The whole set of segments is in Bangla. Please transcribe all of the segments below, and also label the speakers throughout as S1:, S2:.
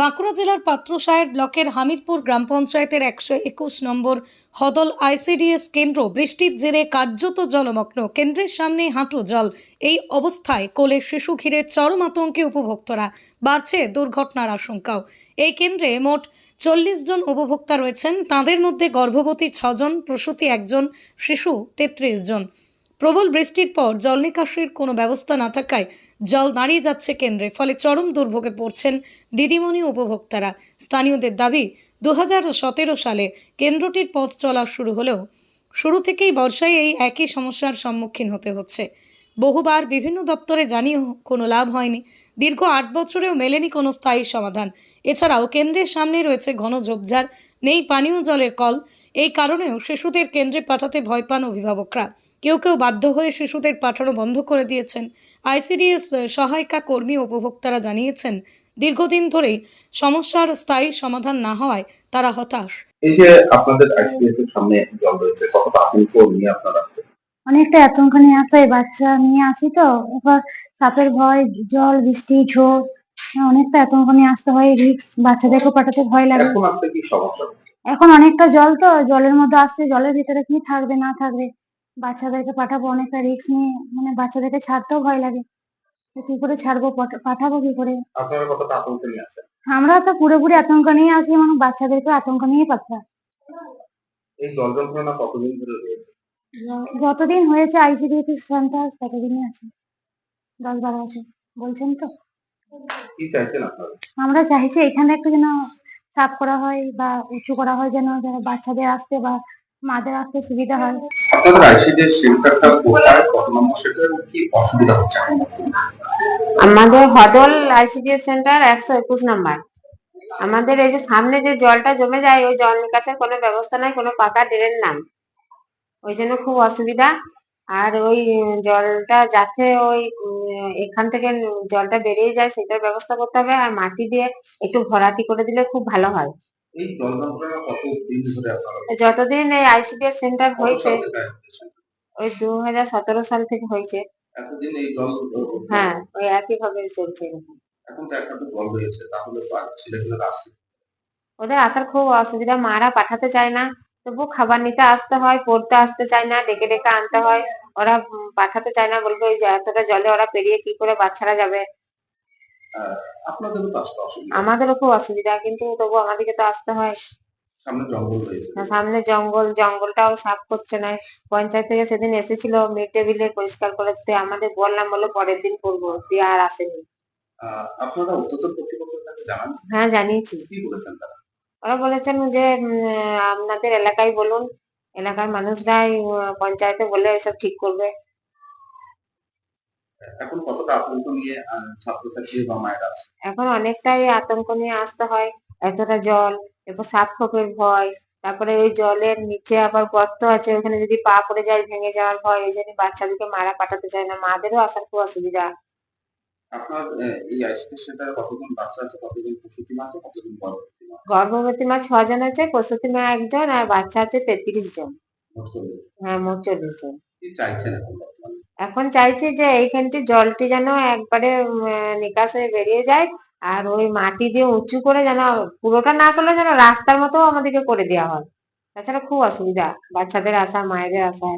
S1: বাঁকুড়া জেলার পাত্রসায়ের ব্লকের হামিরপুর গ্রাম পঞ্চায়েতের একশো একুশ নম্বর হদল আইসিডিএস কেন্দ্র বৃষ্টির জেরে কার্যত জলমগ্ন। কেন্দ্রের সামনে হাঁটু জল। এই অবস্থায় কোলে শিশু ঘিরে চরম আতঙ্কে উপভোক্তরা। বাড়ছে দুর্ঘটনার আশঙ্কাও। এই কেন্দ্রে মোট চল্লিশ জন উপভোক্তা রয়েছেন। তাদের মধ্যে গর্ভবতী ছজন, প্রসূতি একজন, শিশু তেত্রিশ জন। প্রবল বৃষ্টির পর জল নিকাশির কোনো ব্যবস্থা না থাকায় জল দাঁড়িয়ে যাচ্ছে কেন্দ্রে, ফলে চরম দুর্ভোগে পড়ছেন দিদিমণি উপভোক্তারা। স্থানীয়দের দাবি দু হাজার সতেরো সালে কেন্দ্রটির পথ চলা শুরু হলেও শুরু থেকেই বর্ষায় এই একই সমস্যার সম্মুখীন হতে হচ্ছে। বহুবার বিভিন্ন দপ্তরে জানিয়েও কোনো লাভ হয়নি। দীর্ঘ আট বছরেও মেলেনি কোনো স্থায়ী সমাধান। এছাড়াও কেন্দ্রের সামনে রয়েছে ঘন ঝোপঝাড়, নেই পানীয় জলের কল। এই কারণেও শিশুদের কেন্দ্রে পাঠাতে ভয় পান অভিভাবকরা। কেউ কেউ বাধ্য হয়ে শিশুদের পাঠানো বন্ধ করে দিয়েছেন। আইসিডিএস সহায়িকা কর্মী ও উপভোক্তারা জানিয়েছেন দীর্ঘদিন ধরেই সমস্যার স্থায়ী সমাধান না হওয়ায় তারা হতাশ।
S2: এই যে আপনাদের আইসিডিএস এর সামনে জল রয়েছে কতটা আতঙ্ক নিয়ে আপনারা
S3: অনেকটা আতঙ্ক নিয়ে আসতে হয় বাচ্চা নিয়ে আসি তো এবার সাপের ভয় জল বৃষ্টি ঝোড় অনেকটা আতঙ্ক নিয়ে আসতে হয় রিক্স বাচ্চাদেরকে পাঠাতে ভয় লাগে।
S2: এখন আসতে কি সমস্যা?
S3: এখন অনেকটা জল তো জলের মধ্যে আসছে জলের ভিতরে কি থাকবে না থাকবে? বাচ্চাদেরকে পাঠাবো অনেকটা রিক্স নিয়ে মানে বাচ্চাদেরকে ছাড়তেও ভয় লাগে। কি করে ছাড়বো? পাঠাবো কি করে?
S2: আপনারা কতটা আতঙ্ক নিয়ে আসেন
S3: আমরা তো পুরোপুরি আতঙ্ক নিয়ে আসি এবং বাচ্চাদেরকে আতঙ্ক নিয়ে পাঠাই
S2: এই যন্ত্রণা কতদিন ধরে রয়েছে?
S3: যতদিন হয়েছে আইসিডিএস সেন্টার ততদিনই আছে। দশ বারো বছর। বলছেন তো?
S2: কি চাইছেন আপনারা?
S3: আমরা চাইছি এখানে একটু যেন সাফ করা হয় বা উঁচু করা হয় যেন যারা বাচ্চাদের আসতে বা মাদের আসতে সুবিধা হয়।
S2: আপনাদের আইসিডিএস সেন্টারটা কোথায়? কত নম্বর সেটা কি অসুবিধা হচ্ছে?
S4: আমাদের হদল আইসিডিএস সেন্টার একশো একুশ নাম্বার। আমাদের এই যে সামনে যে জলটা জমে যায় ওই জল নিকাশের কোনো ব্যবস্থা নাই কোনো পাকা ড্রেন নাই। ওই জন্য খুব অসুবিধা। আর ওই জলটা যাতে ওই উম, এখান থেকে জলটা বেরিয়ে যায় সেটার ব্যবস্থা করতে হবে। আর মাটি দিয়ে একটু ভরাটি করে দিলে খুব ভালো হয়।
S2: এই জল যন্ত্রণা কতদিন ধরে আপনারা
S4: যতদিন এই আইসিডিএস সেন্টার হয়েছে? ওই দু হাজার সতেরো সাল থেকে হয়েছে।
S2: এতদিন এই জল
S4: হ্যাঁ ওই একই ভাবে চলছে।
S2: এখন তো একটা তো জল রয়েছে তাহলে ছেলেগুলোরা আসছে
S4: ওদের আসার খুব অসুবিধা মারা পাঠাতে চায় না তবু খাবার নিতে আসতে হয় পড়তে আসতে চায় না ডেকে ডেকে আনতে হয়। ওরা পাঠাতে চায় না বলবে ওই যে এতটা জলে ওরা পেরিয়ে কি করে বাচ্চারা যাবে?
S2: আপনাদেরও তো আসতে অসুবিধা।
S4: আমাদেরও খুব অসুবিধা কিন্তু তবু আমাদেরকে তো আসতে হয়।
S2: সামনে জঙ্গল রয়েছে
S4: সামনে জঙ্গল জঙ্গলটাও সাফ করছে না। পঞ্চায়েত থেকে সেদিন এসেছিল মিড ডে মিলের পরিষ্কার করতে আমাদের বললাম বলে পরের দিন করব। দিয়ে আর আসেনি।
S2: আপনারা উত্তর কর্তৃপক্ষের কাছে জানান?
S4: হ্যাঁ জানিয়েছি।
S2: কি বলেছেন তারা?
S4: ওরা বলেছেন যে আপনাদের এলাকায় বলুন। এলাকার মানুষরাই পঞ্চায়েতে বলে এসব ঠিক করবে।
S2: এখন কতটা আতঙ্ক নিয়ে ছাত্রছাত্রী বা মায়েরা
S4: এখন অনেকটাই আতঙ্ক নিয়ে আসতে হয়। এতটা জল এরপর সাপ খোপের ভয় তারপরে ওই জলের নিচে আবার গর্ত আছে ওখানে যদি পা পড়ে যায় ভেঙে যাওয়ার ভয় ওই জন্য বাচ্চাদেরকে মারা পাঠাতে চায় না। মাদেরও আসার খুব অসুবিধা।
S2: আপনার এই আইসিডি সেন্টারে কতজন বাচ্চা আছে? কতজন প্রসূতি মা আছে? কতজন গর্ভবতী মা
S4: গর্ভবতী মা ছজন আছে প্রসূতি মা একজন আর বাচ্চা আছে তেত্রিশ জন। হ্যাঁ মোট চল্লিশ জন।
S2: কি চাইছেন এখন
S4: এখন চাইছি যে এইখানটি জলটি যেন একবারে নিকাশ হয়ে বেরিয়ে যায়, আর ওই মাটি দিয়ে উঁচু করে যেন পুরোটা না করলে যেন রাস্তার মতো আমাদেরকে করে দেওয়া হয়। তাছাড়া খুব অসুবিধা, বাচ্চাদের আসা মায়েদের আসা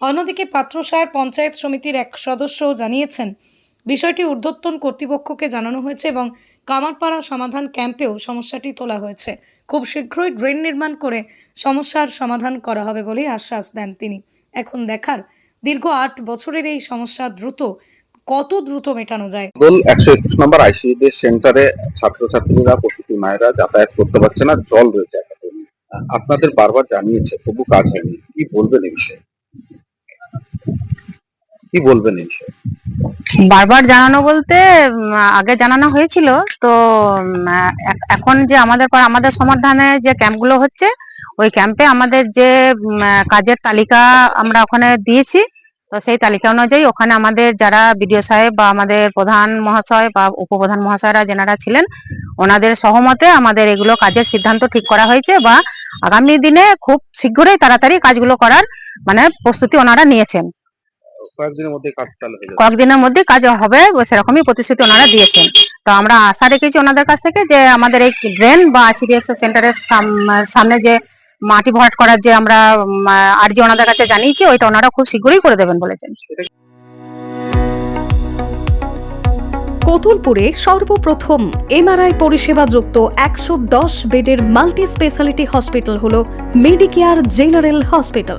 S1: অন্যদিকে পাত্রসায়ের পঞ্চায়েত সমিতির এক সদস্যও জানিয়েছেন, বিষয়টি ঊর্ধ্বতন কর্তৃপক্ষকে জানানো হয়েছে এবং কামারপাড়া সমাধান ক্যাম্পেও সমস্যাটি তোলা হয়েছে। খুব শীঘ্রই ড্রেন নির্মাণ করে সমস্যার সমাধান করা হবে বলে আশ্বাস দেন তিনি। এখন দেখার দীর্ঘ আট বছরের এই সমস্যা দ্রুত কত দ্রুত মেটানো যায়?
S2: দোল একশো একুশ নম্বর আইসিডি সেন্টারে ছাত্রছাত্রীরা প্রসূতি মায়েরা যাতায়াত করতে পারছে না জল রয়েছে আপনাদের বারবার জানিয়েছে তবু কাজ হয়নি। কি বলবেন এই বিষয়ে? কি বলবেন এই বিষয়ে?
S5: বারবার জানানো বলতে আগে জানানো হয়েছিল। তো এখন যে আমাদের পর আমাদের সমাধানে যে ক্যাম্পগুলো হচ্ছে ওই ক্যাম্পে আমাদের যে কাজের তালিকা আমরা ওখানে দিয়েছি তো সেই তালিকা অনুযায়ী ওখানে আমাদের যারা বিডিও সাহেব বা আমাদের প্রধান মহাশয় বা উপপ্রধান মহাশয়রা যেনারা ছিলেন ওনাদের সহমতে আমাদের এগুলো কাজের সিদ্ধান্ত ঠিক করা হয়েছে বা আগামী দিনে খুব শীঘ্রই তাড়াতাড়ি কাজগুলো করার মানে প্রস্তুতি ওনারা নিয়েছেন।
S2: কয়েকদিনের মধ্যে কাজ চালু হয়ে
S5: কয়েকদিনের মধ্যে কাজ হবে সেরকমই প্রতিশ্রুতি ওনারা দিয়েছেন। তো আমরা আশা রেখেছি ওনাদের কাছ থেকে যে আমাদের এই ড্রেন বা আইসিডিএস সেন্টারের সামনে যে মাটি ভরাট করার যে আমরা আর যে ওনাদের কাছে জানিয়েছি, ওইটা ওনারা খুব শীঘ্রই করে দেবেন বলেছেন।
S6: কোতুলপুরে সর্বপ্রথম এমআরআই পরিষেবা যুক্ত একশো দশ বেডের মাল্টি স্পেশালিটি হসপিটাল হল মেডিকেয়ার জেনারেল হসপিটাল।